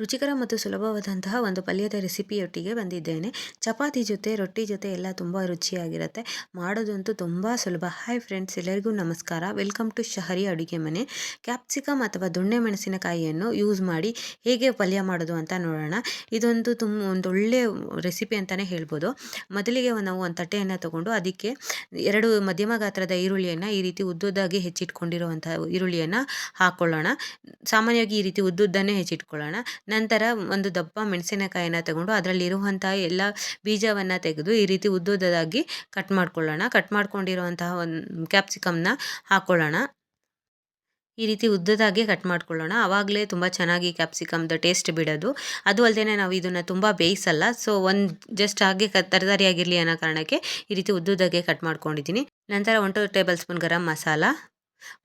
ರುಚಿಕರ ಮತ್ತು ಸುಲಭವಾದಂತಹ ಒಂದು ಪಲ್ಯದ ರೆಸಿಪಿಯೊಟ್ಟಿಗೆ ಬಂದಿದ್ದೇನೆ. ಚಪಾತಿ ಜೊತೆ, ರೊಟ್ಟಿ ಜೊತೆ ಎಲ್ಲ ತುಂಬ ರುಚಿಯಾಗಿರುತ್ತೆ. ಮಾಡೋದಂತೂ ತುಂಬ ಸುಲಭ. ಹಾಯ್ ಫ್ರೆಂಡ್ಸ್ ಎಲ್ಲರಿಗೂ ನಮಸ್ಕಾರ. ವೆಲ್ಕಮ್ ಟು ಶಹರಿ ಅಡುಗೆ ಮನೆ. ಕ್ಯಾಪ್ಸಿಕಮ್ ಅಥವಾ ದೊಣ್ಣೆ ಮೆಣಸಿನಕಾಯಿಯನ್ನು ಯೂಸ್ ಮಾಡಿ ಹೇಗೆ ಪಲ್ಯ ಮಾಡೋದು ಅಂತ ನೋಡೋಣ. ಇದೊಂದು ತುಂಬ ಒಂದು ಒಳ್ಳೆಯ ರೆಸಿಪಿ ಅಂತಲೇ ಹೇಳ್ಬೋದು. ಮೊದಲಿಗೆ ನಾವು ಒಂದು ತಟ್ಟೆಯನ್ನು ತಗೊಂಡು ಅದಕ್ಕೆ ಎರಡು ಮಧ್ಯಮ ಗಾತ್ರದ ಈರುಳ್ಳಿಯನ್ನು ಈ ರೀತಿ ಉದ್ದುದ್ದಾಗಿ ಹೆಚ್ಚಿಟ್ಕೊಂಡಿರುವಂಥ ಈರುಳ್ಳಿಯನ್ನು ಹಾಕ್ಕೊಳ್ಳೋಣ ಸಾಮಾನ್ಯವಾಗಿ ಈ ರೀತಿ ಉದ್ದುದ್ದನ್ನೇ ಹೆಚ್ಚಿಟ್ಕೊಳ್ಳೋಣ. ನಂತರ ಒಂದು ದಪ್ಪ ಮೆಣಸಿನಕಾಯಿನ ತಗೊಂಡು ಅದರಲ್ಲಿರುವಂಥ ಎಲ್ಲ ಬೀಜವನ್ನು ತೆಗೆದು ಈ ರೀತಿ ಉದ್ದುದ್ದದಾಗಿ ಕಟ್ ಮಾಡ್ಕೊಳ್ಳೋಣ. ಕಟ್ ಮಾಡ್ಕೊಂಡಿರುವಂತಹ ಒಂದು ಕ್ಯಾಪ್ಸಿಕಮ್ನ ಹಾಕ್ಕೊಳ್ಳೋಣ ಈ ರೀತಿ ಉದ್ದದಾಗಿ ಕಟ್ ಮಾಡ್ಕೊಳ್ಳೋಣ. ಆವಾಗಲೇ ತುಂಬ ಚೆನ್ನಾಗಿ ಕ್ಯಾಪ್ಸಿಕಮ್ದು ಟೇಸ್ಟ್ ಬಿಡೋದು. ಅದು ಅಲ್ಲದೆ ನಾವು ಇದನ್ನು ತುಂಬ ಬೇಯಿಸಲ್ಲ. ಸೊ ಒಂದು ಜಸ್ಟ್ ಹಾಗೆ ಕ ತರಕಾರಿಯಾಗಿರಲಿ ಅನ್ನೋ ಕಾರಣಕ್ಕೆ ಈ ರೀತಿ ಉದ್ದುದಾಗೆ ಕಟ್ ಮಾಡ್ಕೊಂಡಿದ್ದೀನಿ. ನಂತರ one two tablespoon garam masala.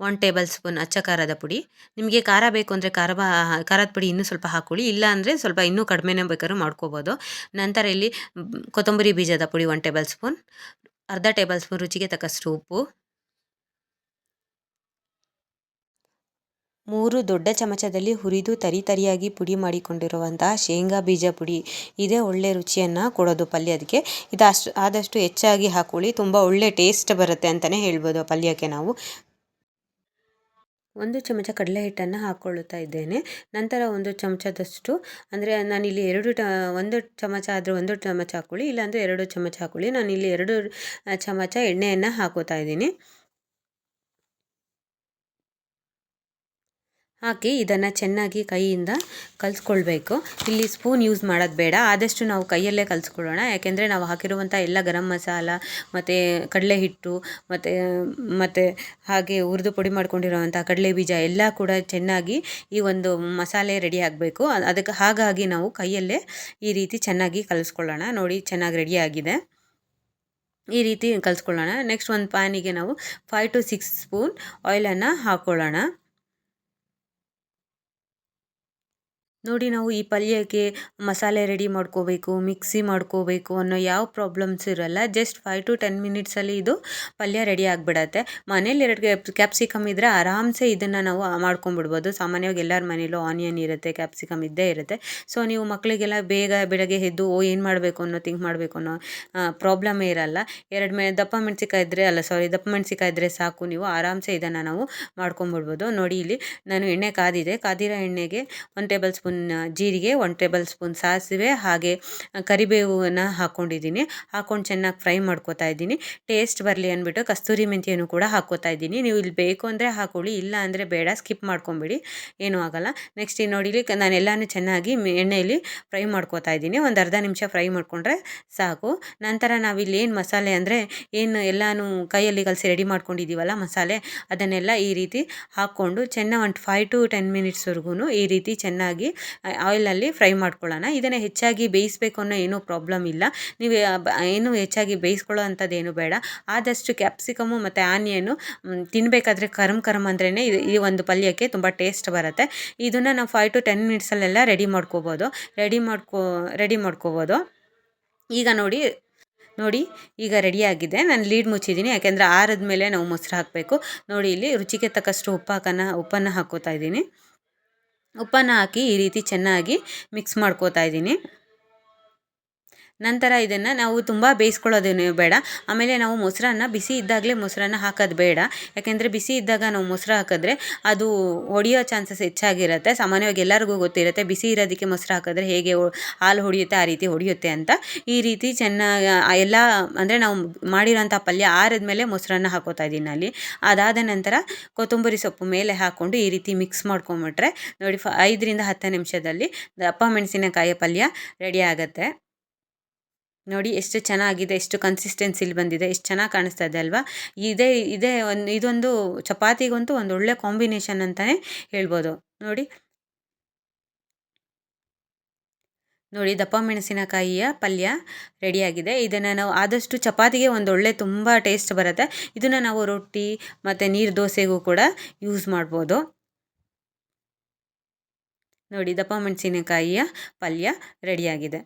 One tablespoon ಅಚ್ಚ ಖಾರದ ಪುಡಿ. ನಿಮಗೆ ಖಾರ ಬೇಕು ಅಂದರೆ ಖಾರ ಖಾರದ ಪುಡಿ ಇನ್ನೂ ಸ್ವಲ್ಪ ಹಾಕ್ಕೊಳ್ಳಿ ಇಲ್ಲ ಅಂದರೆ ಸ್ವಲ್ಪ ಇನ್ನೂ ಕಡಿಮೆನೇ ಬೇಕಾದ್ರೂ ಮಾಡ್ಕೋಬೋದು. ನಂತರ ಇಲ್ಲಿ ಕೊತ್ತಂಬರಿ ಬೀಜದ ಪುಡಿ ಒನ್ ಟೇಬಲ್ ಸ್ಪೂನ್ ಅರ್ಧ ಟೇಬಲ್ ಸ್ಪೂನ್ ರುಚಿಗೆ ತಕ್ಕಷ್ಟು ಉಪ್ಪು. ಮೂರು ದೊಡ್ಡ ಚಮಚದಲ್ಲಿ ಹುರಿದು ತರಿ ತರಿಯಾಗಿ ಪುಡಿ ಮಾಡಿಕೊಂಡಿರುವಂತಹ ಶೇಂಗಾ ಬೀಜ ಪುಡಿ. ಇದೇ ಒಳ್ಳೆ ರುಚಿಯನ್ನು ಕೊಡೋದು ಪಲ್ಯದಕ್ಕೆ ಇದು ಆದಷ್ಟು ಹೆಚ್ಚಾಗಿ ಹಾಕೊಳ್ಳಿ. ತುಂಬ ಒಳ್ಳೆ ಟೇಸ್ಟ್ ಬರುತ್ತೆ ಅಂತಲೇ ಹೇಳ್ಬೋದು ಪಲ್ಯಕ್ಕೆ ನಾವು. ಒಂದು ಚಮಚ ಕಡಲೆ ಹಿಟ್ಟನ್ನು ಹಾಕ್ಕೊಳ್ಳುತ್ತಾ ಇದ್ದೇನೆ. ನಂತರ ಒಂದು ಚಮಚದಷ್ಟು, ಅಂದರೆ ನಾನಿಲ್ಲಿ ಎರಡು ಟ, ಒಂದು ಚಮಚ ಆದರೆ ಒಂದು ಚಮಚ ಹಾಕ್ಕೊಳ್ಳಿ, ಇಲ್ಲಾಂದರೆ ಎರಡು ಚಮಚ ಹಾಕ್ಕೊಳ್ಳಿ. ನಾನಿಲ್ಲಿ ಎರಡು ಚಮಚ ಎಣ್ಣೆಯನ್ನು ಹಾಕೋತಾ ಇದ್ದೀನಿ. ಹಾಕಿ ಇದನ್ನು ಚೆನ್ನಾಗಿ ಕೈಯಿಂದ ಕಲಿಸ್ಕೊಳ್ಬೇಕು. ಇಲ್ಲಿ ಸ್ಪೂನ್ ಯೂಸ್ ಮಾಡೋದು ಬೇಡ. ಆದಷ್ಟು ನಾವು ಕೈಯಲ್ಲೇ ಕಲಿಸ್ಕೊಳ್ಳೋಣ. ಯಾಕೆಂದರೆ ನಾವು ಹಾಕಿರುವಂಥ ಎಲ್ಲ ಗರಂ ಮಸಾಲ, ಮತ್ತು ಕಡಲೆ ಹಿಟ್ಟು, ಮತ್ತು ಮತ್ತು ಹಾಗೆ ಹುರಿದು ಪುಡಿ ಮಾಡ್ಕೊಂಡಿರುವಂಥ ಕಡಲೆ ಬೀಜ ಎಲ್ಲ ಕೂಡ ಚೆನ್ನಾಗಿ ಈ ಒಂದು ಮಸಾಲೆ ರೆಡಿ ಆಗಬೇಕು. ಅದಕ್ಕೆ ಹಾಗಾಗಿ ನಾವು ಕೈಯಲ್ಲೇ ಈ ರೀತಿ ಚೆನ್ನಾಗಿ ಕಲಿಸ್ಕೊಳ್ಳೋಣ. ನೋಡಿ ಚೆನ್ನಾಗಿ ರೆಡಿಯಾಗಿದೆ ಈ ರೀತಿ ಕಲಿಸ್ಕೊಳ್ಳೋಣ. ನೆಕ್ಸ್ಟ್ ಒಂದು ಪ್ಯಾನಿಗೆ ನಾವು ಫೈವ್ ಟು ಸಿಕ್ಸ್ ಸ್ಪೂನ್ ಆಯಿಲನ್ನು ಹಾಕ್ಕೊಳ್ಳೋಣ ನೋಡಿ ನಾವು ಈ ಪಲ್ಯಕ್ಕೆ ಮಸಾಲೆ ರೆಡಿ ಮಾಡ್ಕೋಬೇಕು ಮಿಕ್ಸಿ ಮಾಡ್ಕೋಬೇಕು ಅನ್ನೋ ಯಾವ ಪ್ರಾಬ್ಲಮ್ಸ್ ಇರಲ್ಲ. ಜಸ್ಟ್ ಫೈವ್ ಟು ಟೆನ್ ಮಿನಿಟ್ಸಲ್ಲಿ ಇದು ಪಲ್ಯ ರೆಡಿ ಆಗಿಬಿಡತ್ತೆ. ಮನೇಲಿ ಎರಡು ಕ್ಯಾಪ್ಸಿಕಮ್ ಇದ್ದರೆ ಆರಾಮ್ಸೆ ಇದನ್ನು ನಾವು ಮಾಡ್ಕೊಂಬಿಡ್ಬೋದು ಸಾಮಾನ್ಯವಾಗಿ ಎಲ್ಲರ ಮನೇಲೂ ಆನಿಯನ್ ಇರುತ್ತೆ ಕ್ಯಾಪ್ಸಿಕಮ್ ಇದ್ದೇ ಇರುತ್ತೆ. ಸೊ ನೀವು ಮಕ್ಕಳಿಗೆಲ್ಲ ಬೇಗ ಬೆಳಗ್ಗೆ ಎದ್ದು, ಓ, ಏನು ಮಾಡಬೇಕು ಅನ್ನೋ ಥಿಂಕ್ ಮಾಡಬೇಕು ಅನ್ನೋ ಪ್ರಾಬ್ಲಮೇ ಇರಲ್ಲ. ಎರಡು ಮೇ ದಪ್ಪ ಮೆಣಸಿಕಾಯಿ ಇದ್ದರೆ ಅಲ್ಲ ಸಾರಿ ದಪ್ಪ ಮೆಣಸಿಕಾಯಿ ಇದ್ದರೆ ಸಾಕು. ನೀವು ಆರಾಮ್ಸೆ ಇದನ್ನು ನಾವು ಮಾಡ್ಕೊಂಬಿಡ್ಬೋದು ನೋಡಿ ಇಲ್ಲಿ ನಾನು ಎಣ್ಣೆ ಕಾದಿದೆ. ಕಾದಿರೋ ಎಣ್ಣೆಗೆ ಒಂದು ಟೇಬಲ್ ಸ್ಪೂನ್ ಸ್ಪೂನ್ ಜೀರಿಗೆ ಒನ್ ಟೇಬಲ್ ಸ್ಪೂನ್ ಸಾಸಿವೆ ಹಾಗೆ ಕರಿಬೇವನ್ನು ಹಾಕ್ಕೊಂಡಿದ್ದೀನಿ ಹಾಕ್ಕೊಂಡು ಚೆನ್ನಾಗಿ ಫ್ರೈ ಮಾಡ್ಕೋತಾ ಇದ್ದೀನಿ. ಟೇಸ್ಟ್ ಬರಲಿ ಅಂದ್ಬಿಟ್ಟು ಕಸ್ತೂರಿ ಮೆಂತಿಯನ್ನು ಕೂಡ ಹಾಕ್ಕೋತಾ ಇದ್ದೀನಿ. ನೀವು ಇಲ್ಲಿ ಬೇಕು ಅಂದರೆ ಹಾಕೊಳ್ಳಿ, ಇಲ್ಲ ಅಂದರೆ ಬೇಡ ಸ್ಕಿಪ್ ಮಾಡ್ಕೊಂಬಿಡಿ. ಏನೂ ಆಗೋಲ್ಲ. ನೆಕ್ಸ್ಟ್ ನೋಡಿ ನೋಡಿಲಿ ನಾನು ಎಲ್ಲನೂ ಚೆನ್ನಾಗಿ ಎಣ್ಣೆಯಲ್ಲಿ ಫ್ರೈ ಮಾಡ್ಕೋತಾ ಇದ್ದೀನಿ. ಒಂದು ಅರ್ಧ ನಿಮಿಷ ಫ್ರೈ ಮಾಡಿಕೊಂಡ್ರೆ ಸಾಕು. ನಂತರ ನಾವಿಲ್ಲಿ ಏನು ಮಸಾಲೆ ಅಂದರೆ, ಏನು ಎಲ್ಲನೂ ಕೈಯಲ್ಲಿ ಕಲಸಿ ರೆಡಿ ಮಾಡ್ಕೊಂಡಿದ್ದೀವಲ್ಲ ಮಸಾಲೆ, ಅದನ್ನೆಲ್ಲ ಈ ರೀತಿ ಹಾಕ್ಕೊಂಡು, ಚೆನ್ನಾಗಿ ಒಂದು ಫೈವ್ ಟು ಟೆನ್ ಮಿನಿಟ್ಸ್ವರೆಗೂ ಈ ರೀತಿ ಚೆನ್ನಾಗಿ ಆಯಿಲಲ್ಲಿ ಫ್ರೈ ಮಾಡ್ಕೊಳ್ಳೋಣ. ಇದನ್ನು ಹೆಚ್ಚಾಗಿ ಬೇಯಿಸಬೇಕು ಅನ್ನೋ ಏನೂ ಪ್ರಾಬ್ಲಮ್ ಇಲ್ಲ. ನೀವು ಏನು ಹೆಚ್ಚಾಗಿ ಬೇಯಿಸ್ಕೊಳ್ಳೋ ಅಂಥದ್ದೇನು ಬೇಡ. ಆದಷ್ಟು ಕ್ಯಾಪ್ಸಿಕಮು ಮತ್ತು ಆನಿಯನ್ನು ತಿನ್ನಬೇಕಾದ್ರೆ ಕರಮ್ ಕರಮ್ ಅಂದ್ರೇ ಈ ಒಂದು ಪಲ್ಯಕ್ಕೆ ತುಂಬ ಟೇಸ್ಟ್ ಬರುತ್ತೆ. ಇದನ್ನು ನಾವು ಫೈವ್ ಟು ಟೆನ್ ಮಿನಿಟ್ಸಲ್ಲೆಲ್ಲ ರೆಡಿ ಮಾಡ್ಕೋಬೋದು. ರೆಡಿ ಮಾಡ್ಕೋ ರೆಡಿ ಮಾಡ್ಕೋಬೋದು. ಈಗ ನೋಡಿ ನೋಡಿ, ಈಗ ರೆಡಿಯಾಗಿದೆ ನಾನು ಲೀಡ್ ಮುಚ್ಚಿದ್ದೀನಿ ಯಾಕೆಂದರೆ ಆರದ ಮೇಲೆ ನಾವು ಮೊಸರು ಹಾಕಬೇಕು. ನೋಡಿ, ಇಲ್ಲಿ ರುಚಿಗೆ ತಕ್ಕಷ್ಟು ಉಪ್ಪು ಹಾಕೋಣ ಉಪ್ಪನ್ನು ಹಾಕೋತಾ ಇದ್ದೀನಿ. ಉಪ್ಪನ್ನು ಹಾಕಿ ಈ ರೀತಿ ಚೆನ್ನಾಗಿ ಮಿಕ್ಸ್ ಮಾಡ್ಕೋತಾ ಇದ್ದೀನಿ. ನಂತರ ಇದನ್ನು ನಾವು ತುಂಬ ಬೇಯಿಸ್ಕೊಳ್ಳೋದೇನು ಬೇಡ. ಆಮೇಲೆ ನಾವು ಮೊಸರನ್ನ ಬಿಸಿ ಇದ್ದಾಗಲೇ ಮೊಸರನ್ನ ಹಾಕೋದು ಬೇಡ. ಯಾಕೆಂದರೆ ಬಿಸಿ ಇದ್ದಾಗ ನಾವು ಮೊಸರು ಹಾಕಿದ್ರೆ ಅದು ಹೊಡೆಯೋ ಚಾನ್ಸಸ್ ಹೆಚ್ಚಾಗಿರುತ್ತೆ. ಸಾಮಾನ್ಯವಾಗಿ ಎಲ್ಲರಿಗೂ ಗೊತ್ತಿರುತ್ತೆ ಬಿಸಿ ಇರೋದಕ್ಕೆ ಮೊಸರು ಹಾಕಿದ್ರೆ ಹೇಗೆ ಹಾಲು ಹೊಡೆಯುತ್ತೆ, ಆ ರೀತಿ ಹೊಡೆಯುತ್ತೆ ಅಂತ. ಈ ರೀತಿ ಚೆನ್ನಾಗಿ ಎಲ್ಲ ಅಂದರೆ ನಾವು ಮಾಡಿರೋಂಥ ಪಲ್ಯ ಆರಿದ ಮೇಲೆ ಮೊಸರನ್ನ ಹಾಕೋತಾ ಇದ್ದೀನಿ ಅಲ್ಲಿ. ಅದಾದ ನಂತರ ಕೊತ್ತಂಬರಿ ಸೊಪ್ಪು ಮೇಲೆ ಹಾಕ್ಕೊಂಡು ಈ ರೀತಿ ಮಿಕ್ಸ್ ಮಾಡ್ಕೊಂಬಿಟ್ರೆ ನೋಡಿ ಫ, ಐದರಿಂದ ಹತ್ತು ನಿಮಿಷದಲ್ಲಿ ದಪ್ಪ ಮೆಣಸಿನಕಾಯಿ ಪಲ್ಯ ರೆಡಿ ಆಗುತ್ತೆ. ನೋಡಿ ಎಷ್ಟು ಚೆನ್ನಾಗಿದೆ, ಎಷ್ಟು ಕನ್ಸಿಸ್ಟೆನ್ಸಿಲಿ ಬಂದಿದೆ, ಎಷ್ಟು ಚೆನ್ನಾಗಿ ಕಾಣಿಸ್ತಾ ಇದೆ ಅಲ್ವಾ? ಇದೇ ಇದೇ ಒಂದು, ಇದೊಂದು ಚಪಾತಿಗಂತೂ ಒಂದು ಒಳ್ಳೆ ಕಾಂಬಿನೇಷನ್ ಅಂತಲೇ ಹೇಳ್ಬೋದು. ನೋಡಿ. ನೋಡಿ, ದಪ್ಪ ಮೆಣಸಿನಕಾಯಿಯ ಪಲ್ಯ ರೆಡಿಯಾಗಿದೆ. ಇದನ್ನು ನಾವು ಆದಷ್ಟು ಚಪಾತಿಗೆ ಒಂದು ಒಳ್ಳೆ ತುಂಬ ಟೇಸ್ಟ್ ಬರುತ್ತೆ. ಇದನ್ನು ನಾವು ರೊಟ್ಟಿ ಮತ್ತು ನೀರು ದೋಸೆಗೂ ಕೂಡ ಯೂಸ್ ಮಾಡ್ಬೋದು. ನೋಡಿ, ದಪ್ಪ ಮೆಣಸಿನಕಾಯಿಯ ಪಲ್ಯ ರೆಡಿಯಾಗಿದೆ.